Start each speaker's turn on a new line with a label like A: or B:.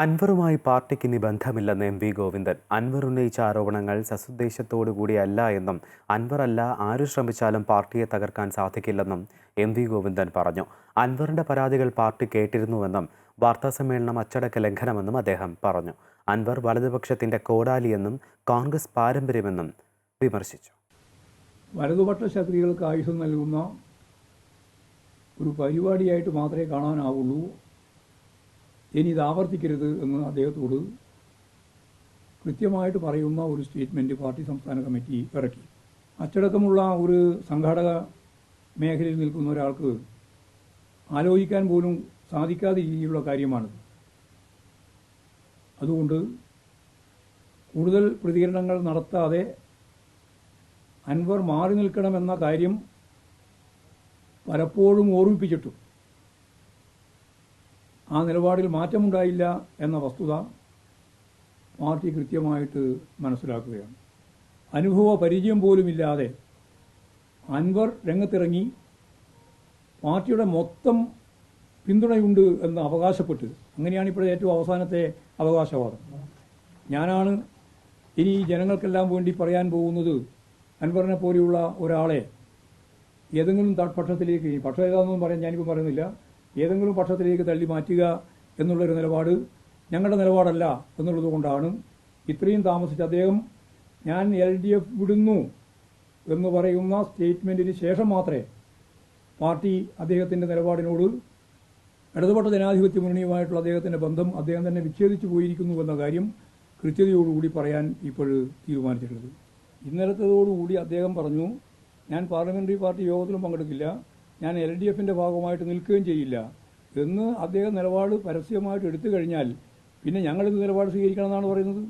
A: അൻവറുമായി പാർട്ടിക്ക് ഇനി ബന്ധമില്ലെന്ന് എം വി ഗോവിന്ദൻ. അൻവർ ഉന്നയിച്ച ആരോപണങ്ങൾ സസുദ്ദേശത്തോടു കൂടിയല്ല എന്നും അൻവർ അല്ല ആരു ശ്രമിച്ചാലും പാർട്ടിയെ തകർക്കാൻ സാധിക്കില്ലെന്നും എം വി ഗോവിന്ദൻ പറഞ്ഞു. അൻവറിന്റെ പരാതികൾ പാർട്ടി കേട്ടിരുന്നുവെന്നും വാർത്താസമ്മേളനം അച്ചടക്ക ലംഘനമെന്നും അദ്ദേഹം പറഞ്ഞു. അൻവർ വലതുപക്ഷത്തിന്റെ കോടാലിയെന്നും കോൺഗ്രസ് പാരമ്പര്യമെന്നും വിമർശിച്ചു.
B: വലതുപക്ഷ ശക്തികൾക്ക് ആയുധം നൽകുന്ന ഒരു പരിപാടിയായിട്ട് മാത്രമേ കാണാനാവുള്ളൂ. ഇനി ഇത് ആവർത്തിക്കരുത് എന്ന് അദ്ദേഹത്തോട് കൃത്യമായിട്ട് പറയുന്ന ഒരു സ്റ്റേറ്റ്മെന്റ് പാർട്ടി സംസ്ഥാന കമ്മിറ്റി ഇറക്കി. അച്ചടക്കമുള്ള ഒരു സംഘാടക മേഖലയിൽ നിൽക്കുന്ന ഒരാൾക്ക് ആലോചിക്കാൻ പോലും സാധിക്കാത്ത രീതിയിലുള്ള കാര്യമാണിത് അതുകൊണ്ട് കൂടുതൽ പ്രതികരണങ്ങൾ നടത്താതെ അൻവർ മാറി നിൽക്കണമെന്ന കാര്യം പലപ്പോഴും ഓർമ്മിപ്പിച്ചിട്ടും ആ നിലപാടിൽ മാറ്റമുണ്ടായില്ല എന്ന വസ്തുത പാർട്ടി കൃത്യമായിട്ട് മനസ്സിലാക്കുകയാണ്. അനുഭവ പരിചയം പോലുമില്ലാതെ അൻവർ രംഗത്തിറങ്ങി പാർട്ടിയുടെ മൊത്തം പിന്തുണയുണ്ട് എന്ന് അവകാശപ്പെട്ട് അങ്ങനെയാണ് ഇപ്പോഴത്തെ ഏറ്റവും അവസാനത്തെ അവകാശവാദം. ഞാനാണ് ഇനി ജനങ്ങൾക്കെല്ലാം വേണ്ടി പറയാൻ പോകുന്നത് അൻവറിനെ പോലെയുള്ള ഒരാളെ ഏതെങ്കിലും പക്ഷത്തിലേക്ക് പക്ഷം ഏതാണെന്നൊന്നും പറയാൻ ഞാനിപ്പോൾ പറയുന്നില്ല. ഏതെങ്കിലും പക്ഷത്തിലേക്ക് തള്ളി മാറ്റുക എന്നുള്ളൊരു നിലപാട് ഞങ്ങളുടെ നിലപാടല്ല എന്നുള്ളതുകൊണ്ടാണ് ഇത്രയും താമസിച്ച അദ്ദേഹം ഞാൻ എൽ ഡി എഫ് വിടുന്നു എന്ന് പറയുന്ന സ്റ്റേറ്റ്മെന്റിന് ശേഷം മാത്രമേ പാർട്ടി അദ്ദേഹത്തിന്റെ നിലപാടിനോട് ഇടതുപക്ഷ ജനാധിപത്യ മുന്നണിയുമായിട്ടുള്ള അദ്ദേഹത്തിന്റെ ബന്ധം അദ്ദേഹം തന്നെ വിച്ഛേദിച്ചു പോയിരിക്കുന്നു എന്ന കാര്യം കൃത്യതയോടുകൂടി പറയാൻ ഇപ്പോൾ തീരുമാനിച്ചിട്ടുള്ളത്. ഇന്നലത്തതോടുകൂടി അദ്ദേഹം പറഞ്ഞു ഞാൻ പാർലമെന്ററി പാർട്ടി യോഗത്തിലും പങ്കെടുക്കില്ല. ഞാൻ എൽ ഡി എഫിന്റെ ഭാഗമായിട്ട് നിൽക്കുകയും ചെയ്യില്ല എന്ന് അദ്ദേഹം നിലപാട് പരസ്യമായിട്ട് എടുത്തു കഴിഞ്ഞാൽ പിന്നെ ഞങ്ങളിത് നിലപാട് സ്വീകരിക്കണം എന്നാണ് പറയുന്നത്?